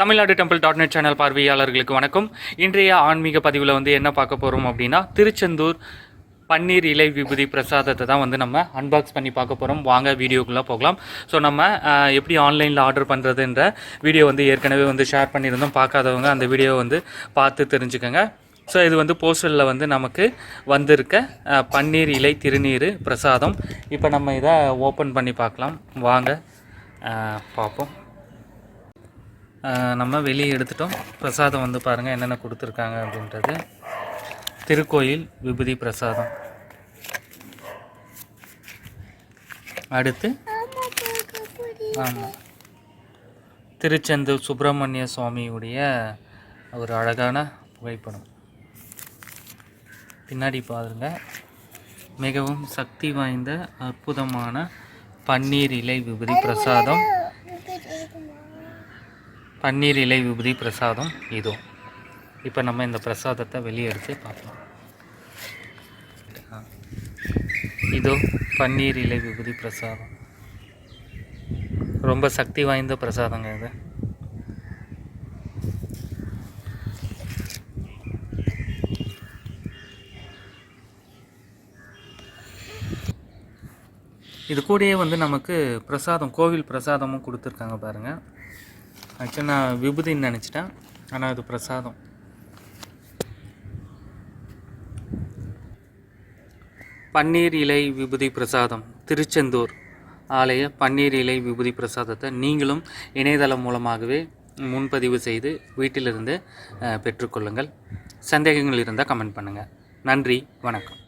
Tamil Nadu temple dot net channel பார்வையாளர்களுக்கு வணக்கம். இன்றைய ஆன்மீக பதிவில் வந்து என்ன பார்க்க போகிறோம் அப்படின்னா திருச்செந்தூர் பன்னீர் இலை விபூதி பிரசாதத்தை தான் வந்து நம்ம அன்பாக்ஸ் பண்ணி பார்க்க போகிறோம் வாங்க வீடியோக்குள்ளே போகலாம். ஸோ நம்ம எப்படி ஆன்லைனில் ஆர்டர் பண்ணுறதுன்ற வீடியோ வந்து ஏற்கனவே வந்து ஷேர் பண்ணியிருந்தோம். பார்க்காதவங்க அந்த வீடியோ வந்து பார்த்து தெரிஞ்சுக்கோங்க. ஸோ இது வந்து போஸ்டலில் வந்து நமக்கு வந்திருக்க பன்னீர் இலை திருநீர் பிரசாதம். இப்போ நம்ம இதை ஓப்பன் பண்ணி பார்க்கலாம். வாங்க பார்ப்போம். நம்ம வெளியே எடுத்துட்டோம். பிரசாதம் வந்து பாருங்கள் என்னென்ன கொடுத்துருக்காங்க அப்படின்றது. திருக்கோயில் விபூதி பிரசாதம். அடுத்து ஆமாம் திருச்செந்தூர் சுப்பிரமணிய சுவாமியுடைய ஒரு அழகான புகைப்படம். பின்னாடி பாருங்க மிகவும் சக்தி வாய்ந்த அற்புதமான பன்னீர் இலை விபூதி பிரசாதம். பன்னீர் இலை விபூதி பிரசாதம் இதோ. இப்போ நம்ம இந்த பிரசாதத்தை வெளியே எடுத்து பார்ப்போம். இதோ பன்னீர் இலை விபூதி பிரசாதம். ரொம்ப சக்தி வாய்ந்த பிரசாதங்க இது. இது கூடயே வந்து நமக்கு பிரசாதம் கோவில் பிரசாதமும் கொடுத்துருக்காங்க பாருங்கள் ஆக்சுவலி நான் விபூதின்னு நினச்சிட்டேன். ஆனால் அது பிரசாதம். பன்னீர் இலை விபூதி பிரசாதம். திருச்செந்தூர் ஆலய பன்னீர் இலை விபூதி பிரசாதத்தை நீங்களும் இணையதளம் மூலமாகவே முன்பதிவு செய்து வீட்டிலிருந்து பெற்றுக்கொள்ளுங்கள். சந்தேகங்கள் இருந்தால் கமெண்ட் பண்ணுங்கள் நன்றி. வணக்கம்.